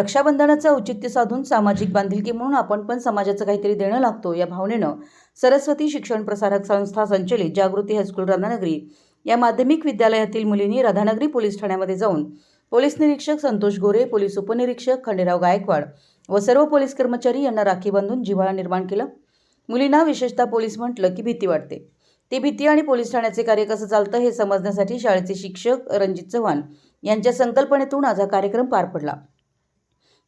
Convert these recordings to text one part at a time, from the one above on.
रक्षाबंधनाचं औचित्य साधून सामाजिक बांधिलकी म्हणून आपण पण समाजाचं काहीतरी देणं लागतो या भावनेनं सरस्वती शिक्षण प्रसारक संस्था संचलित जागृती हायस्कूल राधानगरी या माध्यमिक विद्यालयातील मुलींनी राधानगरी पोलीस ठाण्यामध्ये जाऊन पोलीस निरीक्षक संतोष गोरे पोलीस उपनिरीक्षक खंडेराव गायकवाड व सर्व पोलीस कर्मचारी यांना राखी बांधून जिव्हाळा निर्माण केला. मुलींना विशेषतः पोलीस म्हटलं की भीती वाटते. ती भीती आणि पोलीस ठाण्याचे कार्य कसं चालतं हे समजण्यासाठी शाळेचे शिक्षक रणजित चव्हाण यांच्या संकल्पनेतून आज हा कार्यक्रम पार पडला.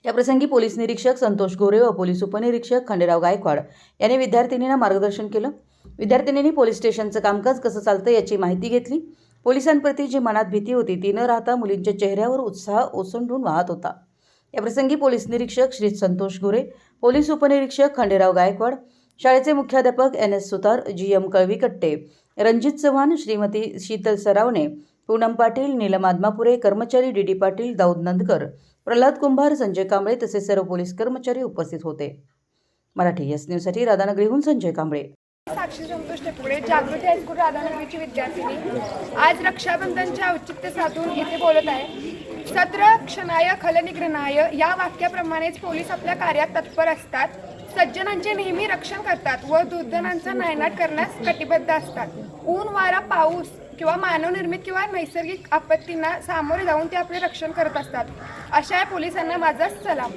याप्रसंगी पोलीस निरीक्षक संतोष गोरे व पोलीस उपनिरीक्षक खंडेराव गायकवाड यांनी विद्यार्थिनींना मार्गदर्शन केलं. विद्यार्थिनींनी पोलीस स्टेशनचं कामकाज कसं चालतं याची माहिती घेतली. पोलिसांप्रती जी मनात भीती होती ती न राहता मुलींच्या चेहऱ्यावर उत्साह ओसंडून वाहत होता. याप्रसंगी पोलीस निरीक्षक श्री संतोष गोरे पोलीस उपनिरीक्षक खंडेराव गायकवाड शाळेचे मुख्याध्यापक N S Sutar G M Kalvikatte Ranjit Chavan Shrimati Sheetal Saravane Poonam Patil Neelam Adamapure कर्मचारी डी डी पाटील दाऊद नंदकर प्रल्हाद कुंभार संजय कांबळे तसेच सर्व पोलीस कर्मचारी उपस्थित होते. मराठी एस न्यूजसाठी राधानगरीहून संजय कांबळे. साक्षी संतोष टेपुळे जागृती हायस्कूल राधानगरीची विद्यार्थिनी. आज रक्षाबंधनच्या औचित्य साधून इथे बोलत आहे. सत्र क्षणाय खलनिग्रहणाय या वाक्याप्रमाणेच पोलीस आपल्या कार्यात तत्पर असतात. सज्जनांचे नेहमी रक्षण करतात व दुर्धनांचा नायनाट करण्यास कटिबद्ध असतात. ऊन वारा पाऊस किंवा मानवनिर्मित किंवा नैसर्गिक आपत्तींना सामोरे जाऊन ते आपले रक्षण करत असतात. अशा या पोलिसांना माझा सलाम.